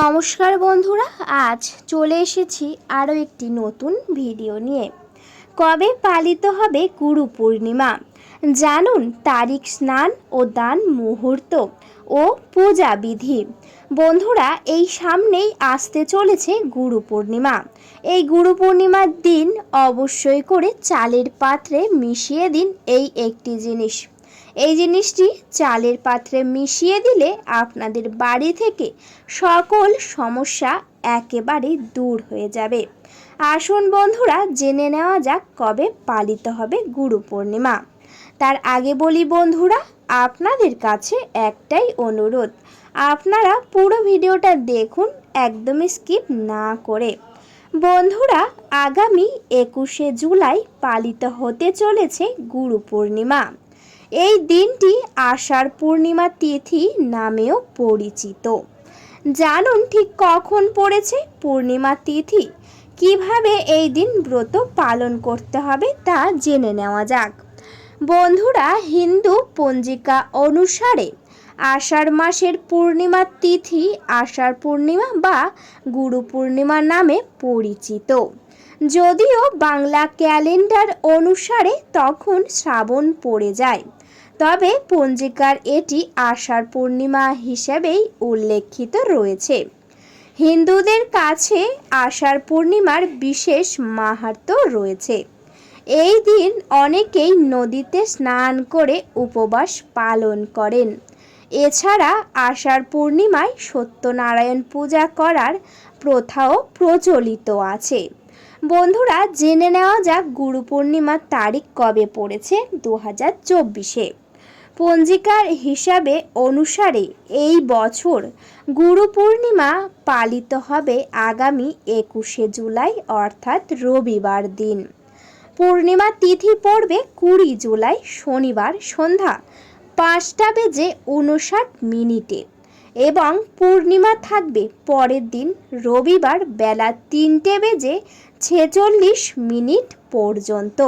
নমস্কার বন্ধুরা, আজ চলে এসেছি আরও একটি নতুন ভিডিও নিয়ে। কবে পালিত হবে গুরু পূর্ণিমা? জানুন তারিখ, স্নান ও দান মুহূর্ত ও পূজা বিধি। বন্ধুরা, এই সামনেই আসতে চলেছে গুরু পূর্ণিমা। এই গুরু পূর্ণিমার দিন অবশ্যই করে চালের পাত্রে মিশিয়ে দিন এই একটি জিনিস। এই জিনিসটি চালের পাত্রে মিশিয়ে দিলে আপনাদের বাড়ি থেকে সকল সমস্যা একেবারে দূর হয়ে যাবে। আসুন বন্ধুরা, জেনে নেওয়া যাক কবে পালিত হবে গুরু পূর্ণিমা। তার আগে বলি বন্ধুরা, আপনাদের কাছে একটাই অনুরোধ, আপনারা পুরো ভিডিওটা দেখুন, একদমই স্কিপ না করে। বন্ধুরা, আগামী একুশে জুলাই পালিত হতে চলেছে গুরু পূর্ণিমা। এই দিনটি আষাঢ় পূর্ণিমা তিথি নামেও পরিচিত। জানুন ঠিক কখন পড়েছে পূর্ণিমা তিথি। কীভাবে এই দিন ব্রত পালন করতে হবে তা জেনে নেওয়া যাক। বন্ধুরা, হিন্দু পঞ্জিকা অনুসারে আষাঢ় মাসের পূর্ণিমা তিথি আষাঢ় পূর্ণিমা বা গুরু পূর্ণিমা নামে পরিচিত। যদিও বাংলা ক্যালেন্ডার অনুসারে তখন শ্রাবণ পড়ে যায়। তবে পঞ্জিকার এটি আষাঢ় পূর্ণিমা হিসেবেই উল্লেখিত রয়েছে। হিন্দুদের কাছে আষাঢ় পূর্ণিমার বিশেষ মাহাত্ম্য রয়েছে। এই দিন অনেকেই নদীতে স্নান করে উপবাস পালন করেন। এছাড়া আষাঢ় পূর্ণিমায় সত্যনারায়ণ পূজা করার প্রথাও প্রচলিত আছে। বন্ধুরা, জেনে নেওয়া যাক গুরু পূর্ণিমার তারিখ কবে পড়েছে দু হাজার চব্বিশে। পঞ্জিকার হিসাবে অনুসারে এই বছর গুরু পূর্ণিমা পালিত হবে আগামী একুশে জুলাই, অর্থাৎ রবিবার দিন। পূর্ণিমা তিথি পড়বে কুড়ি জুলাই, শনিবার সন্ধ্যা পাঁচটা বেজে উনষাট মিনিটে এবং পূর্ণিমা থাকবে পরের দিন রবিবার বেলা তিনটে বেজে ছেচল্লিশ মিনিট পর্যন্ত।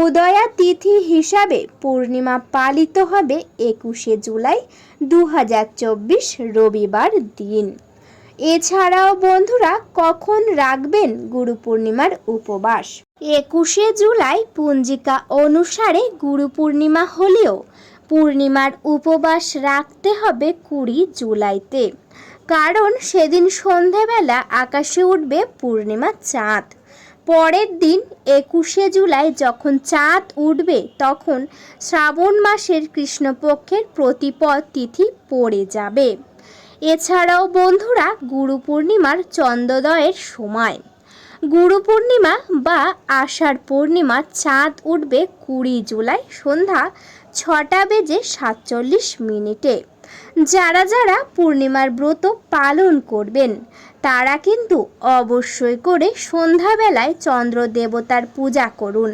উদয়া তিথি হিসাবে পূর্ণিমা পালিত হবে একুশে জুলাই দু হাজার চব্বিশ রবিবার দিন। এছাড়াও বন্ধুরা, কখন রাখবেন গুরু পূর্ণিমার উপবাস? একুশে জুলাই পঞ্জিকা অনুসারে গুরু পূর্ণিমা হলেও পূর্ণিমার উপবাস রাখতে হবে কুড়ি জুলাইতে। কারণ সেদিন সন্ধেবেলা আকাশে উঠবে পূর্ণিমা চাঁদ। পরের দিন একুশে জুলাই যখন চাঁদ উঠবে, তখন শ্রাবণ মাসের কৃষ্ণপক্ষের প্রতিপদ তিথি পড়ে যাবে। এছাড়াও বন্ধুরা, গুরু পূর্ণিমার চন্দ্রোদয়ের সময়। গুরু পূর্ণিমা বা আষাঢ় পূর্ণিমা চাঁদ উঠবে কুড়ি জুলাই সন্ধ্যা ছটা বেজে সাতচল্লিশ মিনিটে। যারা যারা পূর্ণিমার ব্রত পালন করবেন তারা কিন্তু অবশ্যই করে সন্ধ্যাবেলায় চন্দ্র দেবতার পূজা করুন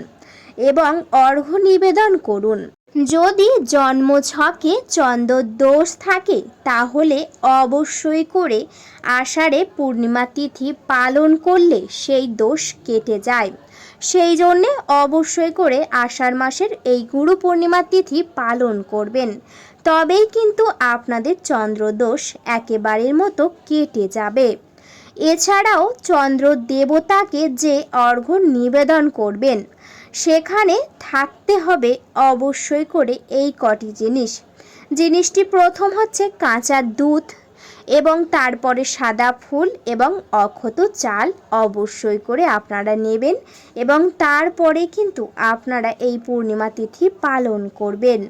এবং অর্ঘ্য নিবেদন করুন। যদি জন্ম ছকে চন্দ্র দোষ থাকে, তাহলে অবশ্যই করে আষাঢ়ে পূর্ণিমা তিথি পালন করলে সেই দোষ কেটে যায়। সেই জন্যে অবশ্যই করে আষাঢ় মাসের এই গুরু পূর্ণিমা তিথি পালন করবেন। তবেই কিন্তু আপনাদের চন্দ্রদোষ একেবারের মতো কেটে যাবে। এছাড়াও চন্দ্র দেবতাকে যে অর্ঘ্য নিবেদন করবেন, সেখানে থাকতে হবে অবশ্যই করে এই কটি জিনিস। জিনিসটি প্রথম হচ্ছে কাঁচা দুধ এবং তারপরে সাদা ফুল এবং অক্ষত চাল অবশ্যই করে আপনারা নেবেন এবং তারপরে কিন্তু আপনারা এই পূর্ণিমা তিথি পালন করবেন।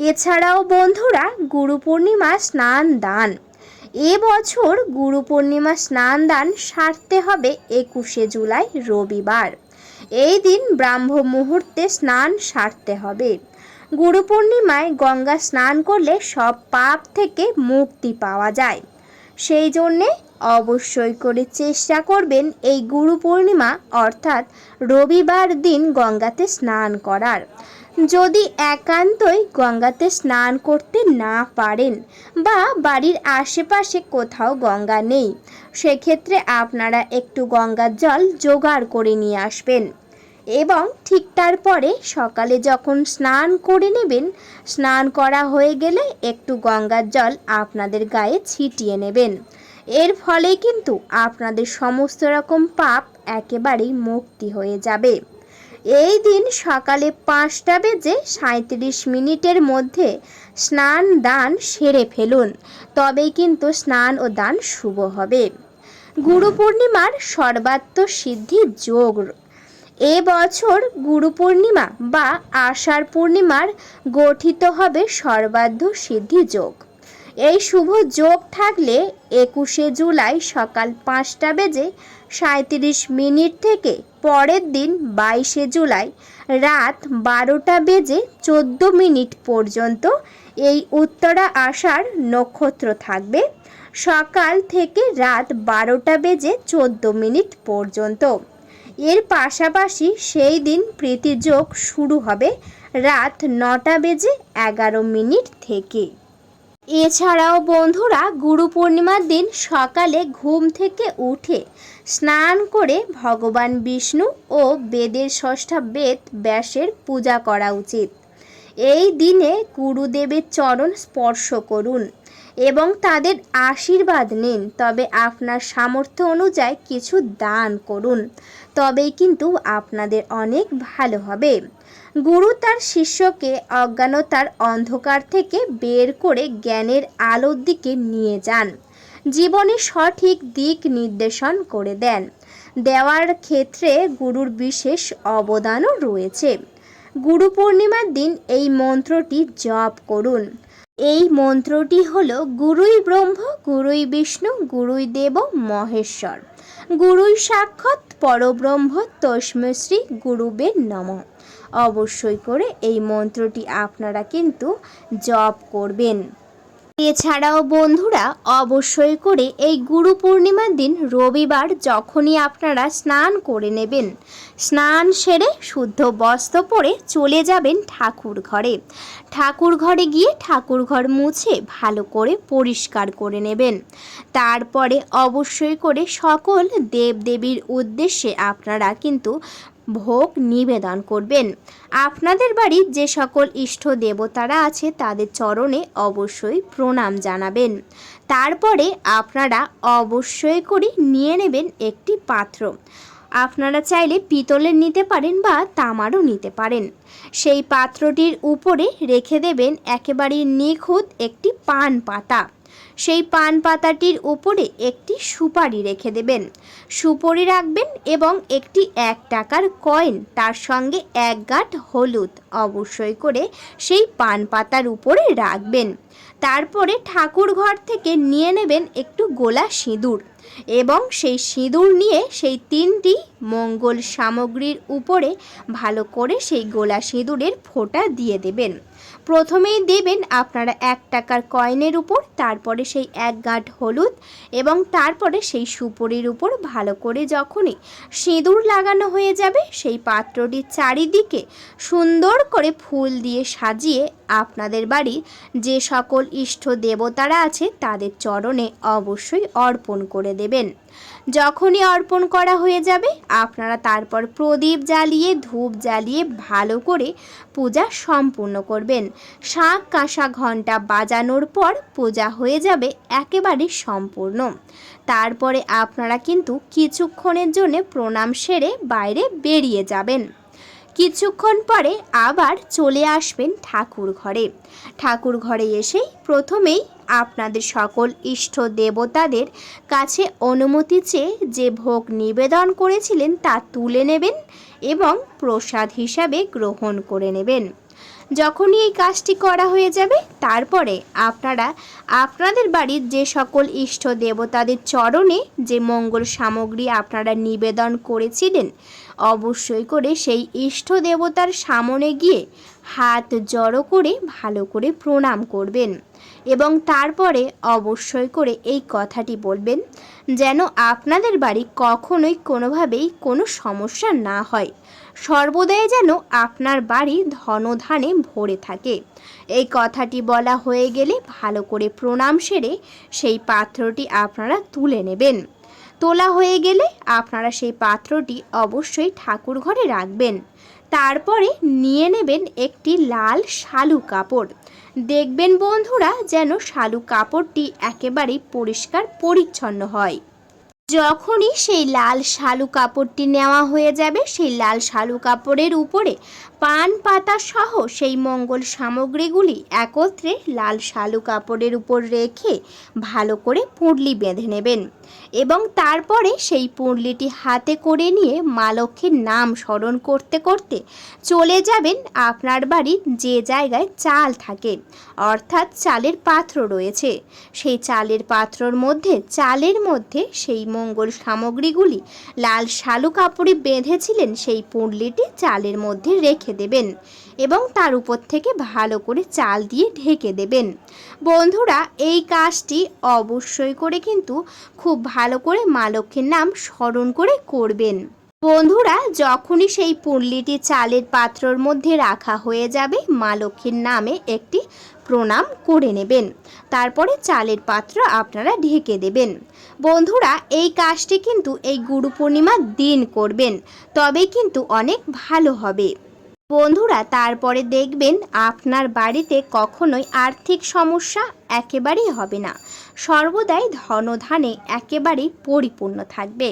এছাড়াও বন্ধুরা, গুরু পূর্ণিমা স্নান দান। এবছর গুরু পূর্ণিমা স্নান দান সারতে হবে একুশে জুলাই রবিবার। এই দিন ব্রাহ্ম মুহূর্তে স্নান সারতে হবে। গুরু পূর্ণিমায় গঙ্গা স্নান করলে সব পাপ থেকে মুক্তি পাওয়া যায়। সেই জন্যে অবশ্যই করে চেষ্টা করবেন এই গুরু পূর্ণিমা, অর্থাৎ রবিবার দিন গঙ্গাতে স্নান করার। যদি একান্তই গঙ্গাতে স্নান করতে না পারেন বা বাড়ির আশেপাশে কোথাও গঙ্গা নেই, সেক্ষেত্রে আপনারা একটু গঙ্গার জল জোগাড় করে নিয়ে আসবেন। এবং ঠিক তারপরে সকালে যখন স্নান করে নেবেন, স্নান করা হয়ে গেলে একটু গঙ্গার জল আপনাদের গায়ে ছিটিয়ে নেবেন। এর ফলে কিন্তু আপনাদের সমস্ত রকম পাপ একেবারেই মুক্তি হয়ে যাবে। এই দিন সকালে পাঁচটা বেজে সাঁত্রিশ মিনিটের মধ্যে স্নান দান সেরে ফেলুন। তবেই কিন্তু স্নান ও দান শুভ হবে। গুরু পূর্ণিমার সর্বাত্ম সিদ্ধি যোগ। এ বছর গুরু পূর্ণিমা বা আষাঢ় পূর্ণিমার গঠিত হবে সর্বাধ্য সিদ্ধি যোগ। এই শুভ যোগ থাকলে একুশে জুলাই সকাল পাঁচটা বেজে সাঁত্রিশ মিনিট থেকে পরের দিন বাইশে জুলাই রাত বারোটা বেজে চোদ্দ মিনিট পর্যন্ত এই উত্তরা আসার নক্ষত্র থাকবে। সকাল থেকে রাত বারোটা বেজে চোদ্দ মিনিট পর্যন্ত। এর পাশাপাশি সেই দিন প্রীতিযোগ শুরু হবে রাত নটা বেজে এগারো মিনিট থেকে। এছাড়াও বন্ধুরা গুরু পূর্ণিমার দিন সকালে ঘুম থেকে উঠে স্নান করে ভগবান বিষ্ণু ও বেদের ষষ্ঠা বেদ ব্যাসের পূজা করা উচিত। এই দিনে গুরুদেবের চরণ স্পর্শ করুন এবং তাদের আশীর্বাদ নিন। তবে আপনার সামর্থ্য অনুযায়ী কিছু দান করুন। তবেই কিন্তু আপনাদের অনেক ভালো হবে। গুরু তার শিষ্যকে অজ্ঞানতার অন্ধকার থেকে বের করে জ্ঞানের আলোর দিকে নিয়ে যান। জীবনে সঠিক দিক নির্দেশন করে দেন। দেওয়ার ক্ষেত্রে গুরুর বিশেষ অবদানও রয়েছে। গুরু পূর্ণিমার দিন এই মন্ত্রটি জপ করুন। এই মন্ত্রটি হল, গুরুই ব্রহ্ম, গুরুই বিষ্ণু, গুরুই দেব, মহেশ্বর। গুরুই সাক্ষাৎ, পরব্রহ্ম তস্মশ্রী গুরুবের নম। অবশ্যই করে এই মন্ত্রটি আপনারা কিন্তু জপ করবেন। এছাড়াও বন্ধুরা, অবশ্যই করে এই গুরু পূর্ণিমার দিন রবিবার যখনই আপনারা স্নান করে নেবেন, স্নান সেরে শুদ্ধ বস্ত্র পরে চলে যাবেন ঠাকুর ঘরে। ঠাকুর ঘরে গিয়ে ঠাকুর ঘর মুছে ভালো করে পরিষ্কার করে নেবেন। তারপরে অবশ্যই করে সকল দেবদেবীর উদ্দেশ্যে আপনারা কিন্তু ভোগ নিবেদন করবেন। আপনাদের বাড়ির যে সকল ইষ্ট দেবতারা আছে তাদের চরণে অবশ্যই প্রণাম জানাবেন। তারপরে আপনারা অবশ্যই করে নিয়ে নেবেন একটি পাত্র। আপনারা চাইলে পিতলের নিতে পারেন বা তামারও নিতে পারেন। সেই পাত্রটির উপরে রেখে দেবেন একেবারে নিখুঁত একটি পান পাতা। সেই পান পাতাটির উপরে একটি সুপারি রেখে দেবেন। সুপারি রাখবেন এবং একটি এক টাকার কয়েন, তার সঙ্গে এক গাঁট হলুদ অবশ্যই করে সেই পান পাতার উপরে রাখবেন। তারপরে ঠাকুর ঘর থেকে নিয়ে নেবেন একটু গোলা সিঁদুর। এবং সেই সিঁদুর নিয়ে সেই তিনটি মঙ্গল সামগ্রীর উপরে ভালো করে সেই গোলা সিঁদুরের ফোঁটা দিয়ে দেবেন। প্রথমেই দেবেন আপনারা এক টাকার কয়েনের উপর, তারপরে সেই এক গাঁট হলুদ এবং তারপরে সেই সুপরির উপর ভালো করে যখনই সিঁদুর লাগানো হয়ে যাবে, সেই পাত্রটির চারিদিকে সুন্দর করে ফুল দিয়ে সাজিয়ে আপনাদের বাড়ি যে সকল ইষ্ট দেবতারা আছে তাদের চরণে অবশ্যই অর্পণ করে দেবেন। যখনই অর্পণ করা হয়ে যাবে, আপনারা তারপর প্রদীপ জ্বালিয়ে, ধূপ জ্বালিয়ে ভালো করে পূজা সম্পূর্ণ করবেন। শাঁখ কাঁসা ঘণ্টা বাজানোর পর পূজা হয়ে যাবে একেবারে সম্পূর্ণ। তারপরে আপনারা কিন্তু কিছুক্ষণের জন্য প্রণাম সেরে বাইরে বেরিয়ে যাবেন। কিছুক্ষণ পরে আবার চলে আসবেন ঠাকুর ঘরে। ঠাকুর ঘরে এসেই প্রথমেই আপনাদের সকল ইষ্ট দেবতাদের কাছে অনুমতি চেয়ে যে ভোগ নিবেদন করেছিলেন তা তুলে নেবেন এবং প্রসাদ হিসাবে গ্রহণ করে নেবেন। যখনই এই কাজটি করা হয়ে যাবে, তারপরে আপনারা, আপনাদের বাড়ির যে সকল ইষ্ট দেবতাদের চরণে যে মঙ্গল সামগ্রী আপনারা নিবেদন করেছিলেন, অবশ্যই করে সেই ইষ্ট দেবতার সামনে গিয়ে হাত জড়ো করে ভালো করে প্রণাম করবেন। এবং তারপরে অবশ্যই করে এই কথাটি বলবেন যেন আপনাদের বাড়ি কখনোই কোনোভাবেই কোনো সমস্যা না হয়। সর্বদাই যেন আপনার বাড়ি ধনধানে ভরে থাকে। এই কথাটি বলা হয়ে গেলে ভালো করে প্রণাম সেরে সেই পাত্রটি আপনারা তুলে নেবেন। তোলা হয়ে গেলে আপনারা সেই পাত্রটি অবশ্যই ঠাকুর ঘরে রাখবেন। তারপরে নিয়ে নেবেন একটি লাল শালু কাপড়। দেখবেন বন্ধুরা, যেন শালু কাপড়টি একেবারেই পরিষ্কার পরিচ্ছন্ন হয়। যখনই সেই লাল শালু কাপড়টি নেওয়া হয়ে যাবে, সেই লাল শালু কাপড়ের উপরে পান পাতা সহ সেই মঙ্গল সামগ্রীগুলি একত্রে লাল শালু কাপড়ের উপর রেখে ভালো করে পুঁটলি বেঁধে নেবেন এবং তারপরে সেই পুঁটলিটি হাতে করে নিয়ে মা লক্ষ্মীর নাম স্মরণ করতে করতে চলে যাবেন আপনার বাড়ির যে জায়গায় চাল থাকে, অর্থাৎ চালের পাত্র রয়েছে। সেই চালের পাত্রর মধ্যে, চালের মধ্যে সেই মঙ্গল সামগ্রীগুলি লাল শালু কাপড়ে বেঁধেছিলেন সেই পুঁটলিটি চালের মধ্যে রেখে দেবেন এবং তার উপর থেকে ভালো করে চাল দিয়ে ঢেকে দেবেন। বন্ধুরা, এই কাজটি অবশ্যই করে কিন্তু খুব ভালো করে মা লক্ষ্মীর নাম স্মরণ করে করবেন। বন্ধুরা, যখনই সেই পুঁটলিটি চালের পাত্রর মধ্যে রাখা হয়ে যাবে, মা লক্ষ্মীর নামে একটি প্রণাম করে নেবেন। তারপরে চালের পাত্র আপনারা ঢেকে দেবেন। বন্ধুরা, এই কাজটি কিন্তু এই গুরু পূর্ণিমার দিন করবেন তবে কিন্তু অনেক ভালো হবে। বন্ধুরা, তারপরে দেখবেন আপনার বাড়িতে কখনোই আর্থিক সমস্যা একেবারেই হবে না। সর্বদাই ধনধানে একেবারেই পরিপূর্ণ থাকবে।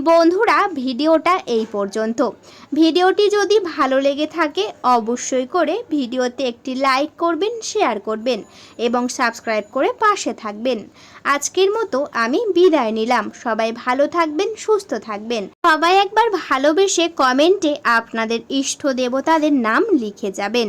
বন্ধুরা, ভিডিওটা এই পর্যন্ত। ভিডিওটি যদি ভালো লেগে থাকে, অবশ্যই করে ভিডিওতে একটি লাইক করবেন, শেয়ার করবেন এবং সাবস্ক্রাইব করে পাশে থাকবেন। আজকের মতো আমি বিদায় নিলাম। সবাই ভালো থাকবেন, সুস্থ থাকবেন। সবাই একবার ভালোবেসে কমেন্টে আপনাদের ইষ্ট দেবতাদের নাম লিখে যাবেন।